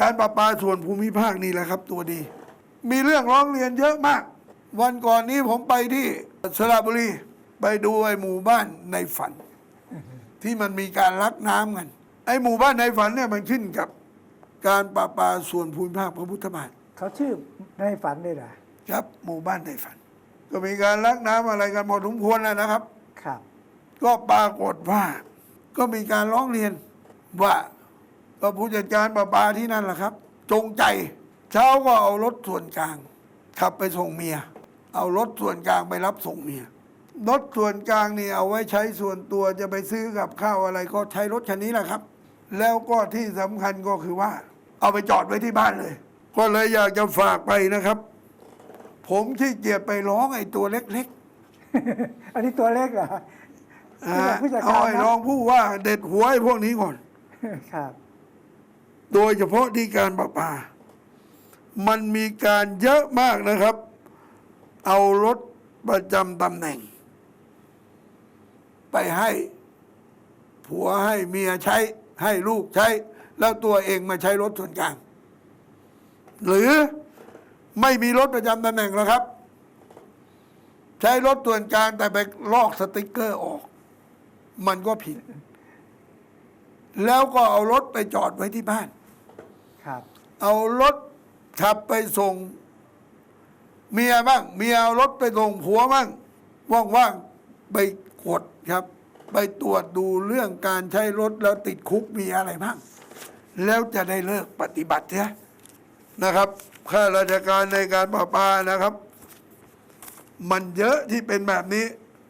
การประปาส่วนภูมิภาคนี่แหละครับ ตัวดี มีเรื่องร้องเรียนเยอะมาก วันก่อนนี้ผมไปที่สระบุรี ไปดูไอ้หมู่บ้านในฝัน ที่มันมีการลักน้ำกัน ไอ้หมู่บ้านในฝันเนี่ยมันขึ้นกับ การประปาส่วนภูมิภาคพระพุทธบาทเขาชื่อในฝันเลยเหรอครับหมู่บ้านในฝัน ก็มีการลักน้ำอะไรกันหมดทุกควรแล้วนะครับ ครับ ก็ปรากฏว่า ก็มีการร้องเรียนว่า ก็ผู้จัดการประปาที่นั่นแหละครับ จงใจเช้าก็เอารถส่วนกลาง ขับไปส่งเมีย เอารถส่วนกลางไปรับส่งเมียรถส่วนกลางนี่เอาไว้ใช้ส่วนตัวจะไปซื้อกับข้าวอะไรก็ใช้รถคันนี้แหละครับ แล้วก็ที่สำคัญก็คือว่า เอาไปจอดไว้ที่บ้านเลย ก็เลยอยากจะฝากไปนะครับ ผมขี้เกียจไปร้องไอ้ตัวเล็กๆ อันนี้ตัวเล็กเหรออ่าผู้จัดการเอาไอ้นะรองผู้ว่าเด็ดหัวไอ้พวกนี้ก่อนครับ โดยเฉพาะที่การประปา มันมีการเยอะมากนะครับ เอารถประจำตำแหน่ง ไปให้ ผัวให้เมียใช้ ให้ลูกใช้ แล้วตัวเองมาใช้รถส่วนกลาง หรือไม่มีรถประจำตำแหน่งแล้วครับ ใช้รถส่วนกลางแต่ไปลอกสติกเกอร์ออก มันก็ผิด แล้วก็เอารถไปจอดไว้ที่บ้าน ครับเอารถขับไปส่ง เมียบ้างเมียเอารถไปส่งผัวบ้างว่างๆไปกดครับ ไปตรวจดูเรื่องการใช้รถแล้วติดคุกมีอะไรบ้าง แล้วจะได้เลิกปฏิบัติเสียนะครับข้าราชการในการประปานะครับ มันเยอะที่เป็นแบบนี้